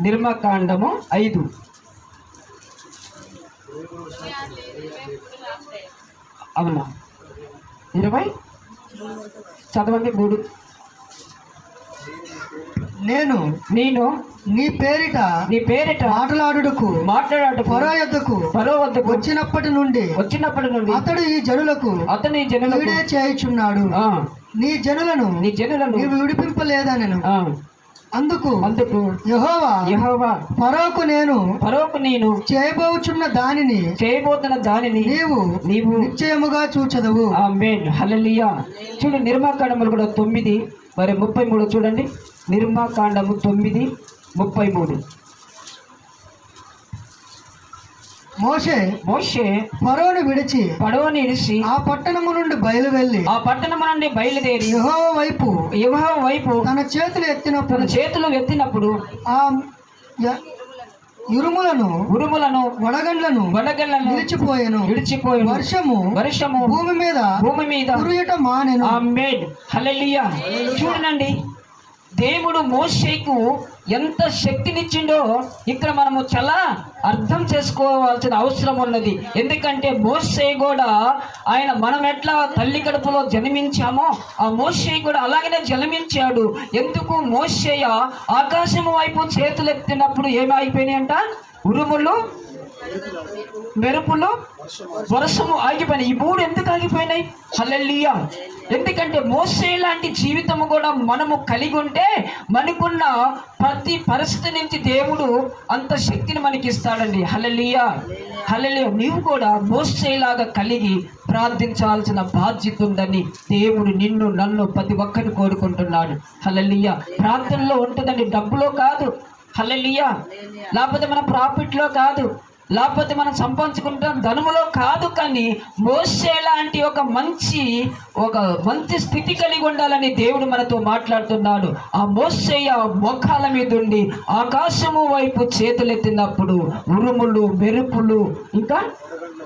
నిర్మకాండము ఐదు. అవునా? ఇరవై? చదవండి మూడు. నేను నేను నీ పేరిట నీ పేరిట మాట్లాడుటకు మాట్లాడు ఫరో యొద్దకు పరో వద్దకు వచ్చినప్పటి నుండి వచ్చినప్పటి నుండి అతడు ఈ జనులకు అతని జనులకు వీడే చేయుచున్నాడు. నీ జనులను నీ జనులను నీవు విడిపింపలేదనను. ఆ, అందుకు అందుకు యెహోవా యెహోవా ఫరోకు నేను పరోకు నేను చేయబోచున్న దానిని చేయబోతున్న దానిని నీవు నీవు నిశ్చయముగా చూచదవు. ఆమేన్. హల్లెలూయా. చూడు నిర్మాకాండములు కూడా తొమ్మిది మరి ముప్పై మూడు చూడండి. నిర్మాకాండము తొమ్మిది ముప్పై మూడు. మోషే మోషే ఫరోను విడిచి పడవని ఇడిసి ఆ పట్టణము నుండి బయలువెళ్ళి ఆ పట్టణము నుండి బయలుదేరి యెహోవా వైపు యెహోవా వైపు తన చేతులు తన ఎత్తినప్పుడు చేతులు ఎత్తినప్పుడు ఆ య- ఇరుములను ఉరుములను వడగండ్లను వడగళ్ళను నిలిచిపోయాను విడిచిపోయి వర్షము వర్షము భూమి మీద భూమి మీద కురుయట మానెను. ఆమేన్. హల్లెలూయా. చూడండి దేవుడు మోషేకు ఎంత శక్తినిచ్చిండో ఇక్కడ మనము చాలా అర్థం చేసుకోవాల్సిన అవసరం ఉన్నది. ఎందుకంటే మోసే కూడా ఆయన మనం ఎట్లా తల్లి కడుపులో జన్మించామో ఆ మోషే కూడా అలాగనే జన్మించాడు. ఎందుకు? మోసేయ ఆకాశం వైపు చేతులెత్తినప్పుడు ఏమైపోయినాయి అంట ఉరుములు మెరుపులు వర్షము ఆగిపోయినాయి. ఈ మూడు ఎందుకు ఆగిపోయినాయి? హల్లెలూయా. ఎందుకంటే మోసే లాంటి జీవితము కూడా మనము కలిగి ఉంటే మనకున్న ప్రతి పరిస్థితి నుంచి దేవుడు అంత శక్తిని మనకి ఇస్తాడండి హలలియా హలలియా నీవు కూడా మోసేలాగా కలిగి ప్రార్థించాల్సిన బాధ్యత ఉందని దేవుడు నిన్ను నన్ను ప్రతి ఒక్కరిని కోరుకుంటున్నాడు. హలలియా ప్రార్థనలో ఉంటుందండి. డబ్బులో కాదు. హలలియా లేకపోతే మన ప్రాఫిట్లో కాదు. లేకపోతే మనం సంపాదించుకుంటాం. ధనములో కాదు కానీ మోసే లాంటి ఒక మంచి ఒక మంచి స్థితి కలిగి ఉండాలని దేవుడు మనతో మాట్లాడుతున్నాడు. ఆ మోసేయ మొఖాల మీద ఉండి ఆకాశము వైపు చేతులెత్తినప్పుడు ఉరుములు మెరుపులు ఇంకా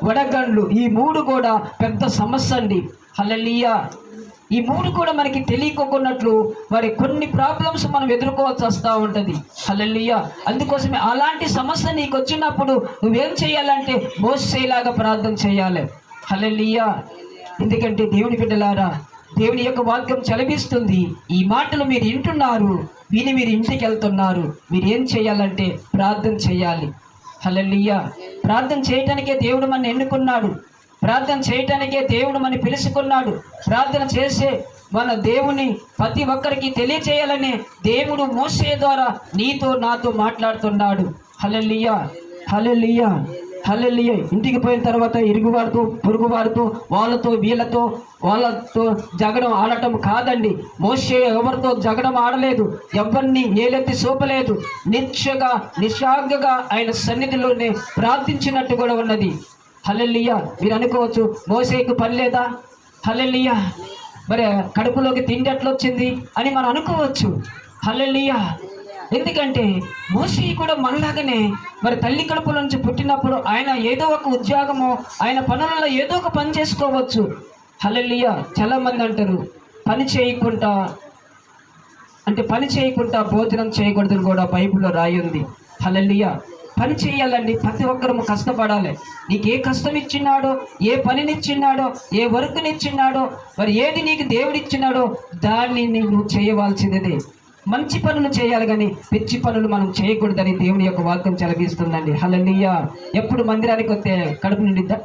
వడగండ్లు ఈ మూడు కూడా పెద్ద సమస్య అండి. హలలియా ఈ మూడు కూడా మనకి తెలియకోకున్నట్లు మరి కొన్ని ప్రాబ్లమ్స్ మనం ఎదుర్కోవాల్సి వస్తూ ఉంటుంది. హలలియ అందుకోసమే అలాంటి సమస్య నీకు వచ్చినప్పుడు నువ్వేం చేయాలంటే మోసేలాగా ప్రార్థన చేయాలి. హల్లెలూయా. ఎందుకంటే దేవుని బిడ్డలారా దేవుని యొక్క వాక్యం చలవిస్తుంది ఈ మాటలు మీరు వింటున్నారు విని మీరు ఇంటికి వెళ్తున్నారు. మీరు ఏం చేయాలంటే ప్రార్థన చేయాలి. హల్లెలూయా. ప్రార్థన చేయటానికే దేవుడు మన ఎన్నుకున్నాడు. ప్రార్థన చేయటానికే దేవుడు మని పిలుచుకున్నాడు. ప్రార్థన చేసే మన దేవుని ప్రతి ఒక్కరికి తెలియచేయాలని దేవుడు మోసే ద్వారా నీతో నాతో మాట్లాడుతున్నాడు. హల్లెలూయా హల్లెలూయా హలలియ ఇంటికి పోయిన తర్వాత ఇరుగువారితో పొరుగువారితో వాళ్ళతో వీళ్ళతో వాళ్ళతో జగడం ఆడటం కాదండి. మోసే ఎవరితో జగడం ఆడలేదు. ఎవరిని ఏలెత్తి చూపలేదు నిత్యగా నిశాగ్గా ఆయన సన్నిధిలోనే ప్రార్థించినట్టు కూడా ఉన్నది. హల్లెలూయా. మీరు అనుకోవచ్చు మోసేకు పని లేదా? హల్లెలూయా. మరి కడుపులోకి తిండి ఎట్లా వచ్చింది అని మనం అనుకోవచ్చు. హల్లెలూయా. ఎందుకంటే మోసీ కూడా మనలాగనే మరి తల్లి కడుపులో నుంచి పుట్టినప్పుడు ఆయన ఏదో ఒక ఉద్యోగము ఆయన పనులలో ఏదో ఒక పని చేసుకోవచ్చు. హల్లెలూయా. చాలా మంది అంటారు పని చేయకుండా అంటే పని చేయకుండా భోజనం చేయకూడదని కూడా బైబిల్లో రాయి ఉంది. హల్లెలూయా. పని చేయాలండి. ప్రతి ఒక్కరము కష్టపడాలి. నీకు ఏ కష్టం ఇచ్చినాడో ఏ పనినిచ్చినాడో ఏ వర్క్నిచ్చినాడో మరి ఏది నీకు దేవుడిచ్చినాడో దాన్ని నువ్వు చేయవలసినదే. మంచి పనులు చేయాలి కానీ పిచ్చి పనులు మనం చేయకూడదని దేవుని యొక్క వాక్యం చెలగిస్తుందండి. హలలియా ఎప్పుడు మందిరానికి వస్తే కడుపు నిండిద్దా?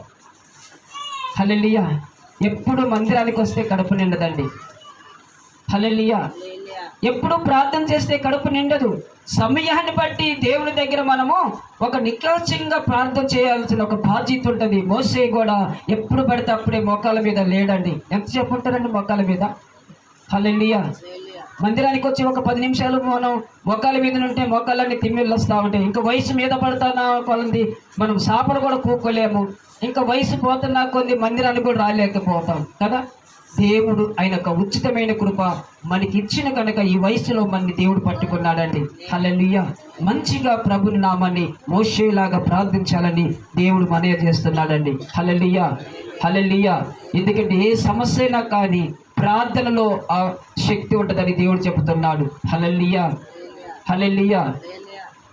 హలలియా ఎప్పుడు మందిరానికి వస్తే కడుపు నిండదండి. హలలియా ఎప్పుడు ప్రార్థన చేస్తే కడుపు నిండదు. సమయాన్ని బట్టి దేవుని దగ్గర మనము ఒక నికాచంగా ప్రార్థన చేయాల్సిన ఒక బాధ్యత ఉంటుంది. మోసే కూడా ఎప్పుడు పడితే అప్పుడే మోకాల మీద లేడండి. ఎంత చెప్పుంటారండి మోకాల మీద? హల్లెలూయా. మందిరానికి వచ్చి ఒక పది నిమిషాలు మనం మొక్కల మీద ఉంటే మొక్కలన్నీ తిమ్మిళ్ళొస్తూ ఉంటాయి. ఇంకా వయసు మీద పడుతున్నా కొలంది మనం సాపలు కూడా కూకోలేము. ఇంకా వయసు పోతున్నా కొద్ది మందిరానికి కూడా రాలేకపోతాం. కదా? దేవుడు ఆయన యొక్క ఉచితమైన కృప మనకి ఇచ్చిన కనుక ఈ వయసులో మన దేవుడు పట్టుకున్నాడండి. హల్లెలూయా. మంచిగా ప్రభుని నామాన్ని మోషేలాగా ప్రార్థించాలని దేవుడు మనయ చేస్తున్నాడండి. హల్లెలూయా. హల్లెలూయా. ఎందుకంటే ఏ సమస్య అయినా కానీ ప్రార్థనలో ఆ శక్తి ఉంటుందని దేవుడు చెబుతున్నాడు. హల్లెలూయా. హల్లెలూయా.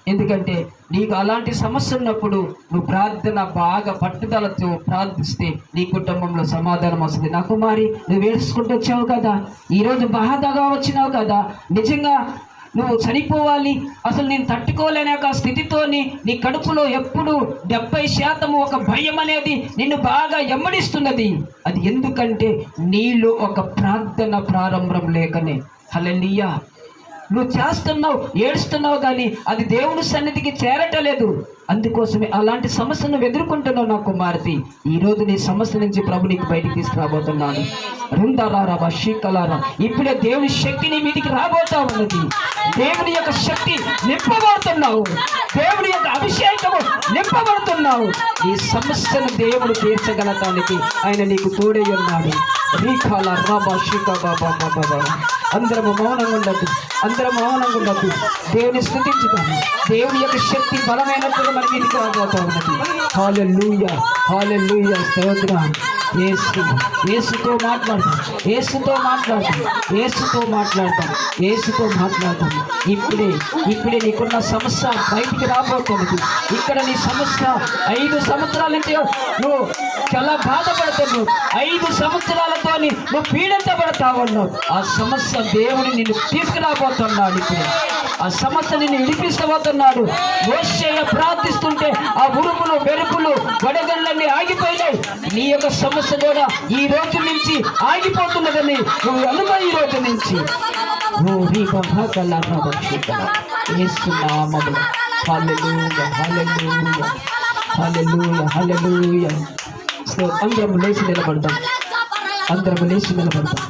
ఎందుకంటే నీకు అలాంటి సమస్య ఉన్నప్పుడు నువ్వు ప్రార్థన బాగా పట్టుదలతో ప్రార్థిస్తే నీ కుటుంబంలో సమాధానం వస్తుంది. నా కుమారి నువ్వు వేసుకుంటూ వచ్చావు కదా? ఈరోజు బాధగా వచ్చినావు కదా? నిజంగా నువ్వు చనిపోవాలి. అసలు నేను తట్టుకోలేని ఒక స్థితితోని నీ కడుపులో ఎప్పుడు డెబ్బై శాతం ఒక భయం అనేది నిన్ను బాగా ఎమ్మడిస్తున్నది. అది ఎందుకంటే నీలో ఒక ప్రార్థన ప్రారంభం లేకనే. హల్లెలూయా. నువ్వు చేస్తున్నావు ఏడుస్తున్నావు కానీ అది దేవుని సన్నిధికి చేరటలేదు. అందుకోసమే అలాంటి సమస్యను ఎదుర్కొంటున్నావు నా కుమార్తె. ఈ నీ సమస్య నుంచి ప్రభు నీకు బయటికి తీసుకురాబోతున్నాను. రుందాలారా శీకలారా ఇప్పుడే దేవుని శక్తి నీ మీదికి రాబోతా ఉన్నది దేవుని యొక్క శక్తి నింపబడుతున్నావు. దేవుని యొక్క అభిషేకము నింపబడుతున్నావు. ఈ సమస్యను దేవుడు తీర్చగలటానికి ఆయన నీకు తోడై ఉన్నాడు. రీఖాల రాబా షికా బాబా బాబా అందరము మౌనంగా ఉండద్దు. అందరం మౌనంగా ఉండద్దు. దేవుని స్థుతించుతాం దేవుని యొక్క శక్తి బలమైనట్టుగా మన మీదకి రాబోతా ఉన్నది. హాలెలూయా హాలెలూయా స్తోత్రం. ఏసు ఏసుతో మాట్లాడతాం. ఏసుతో మాట్లాడతాం. ఏసుతో మాట్లాడతాం. ఏసుతో మాట్లాడతాం. ఇప్పుడే ఇప్పుడే నీకున్న సమస్య బయటికి రాబోతున్నది. ఇక్కడ నీ సమస్య ఐదు సంవత్సరాల నువ్వు చాలా బాధపడతావు ఐదు సంవత్సరాలతో నువ్వు పీడించబడతా ఉన్నావు ఆ సమస్య దేవుని నిన్ను తీసుకురాబోతున్నాడు ఇప్పుడు. ఆ సమస్య నిన్ను విడిపిస్తబోతున్నాడు. ప్రార్థిస్తుంటే ఆ ఉరుములు మెరుపులు ఆగిపోయినాయి. నీ యొక్క సమస్య కూడా ఈ రోజు నుంచి ఆగిపోతున్నదని నువ్వు అనుభవ ఈ రోజు నుంచి. ఓ నీ బాగా ఏసునామములు హల్లెలూయా సో అందరం లేచి నిలబడతాం అందరము లేచి నిలబడతాం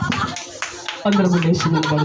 అందరము లేచి నిలబడతాం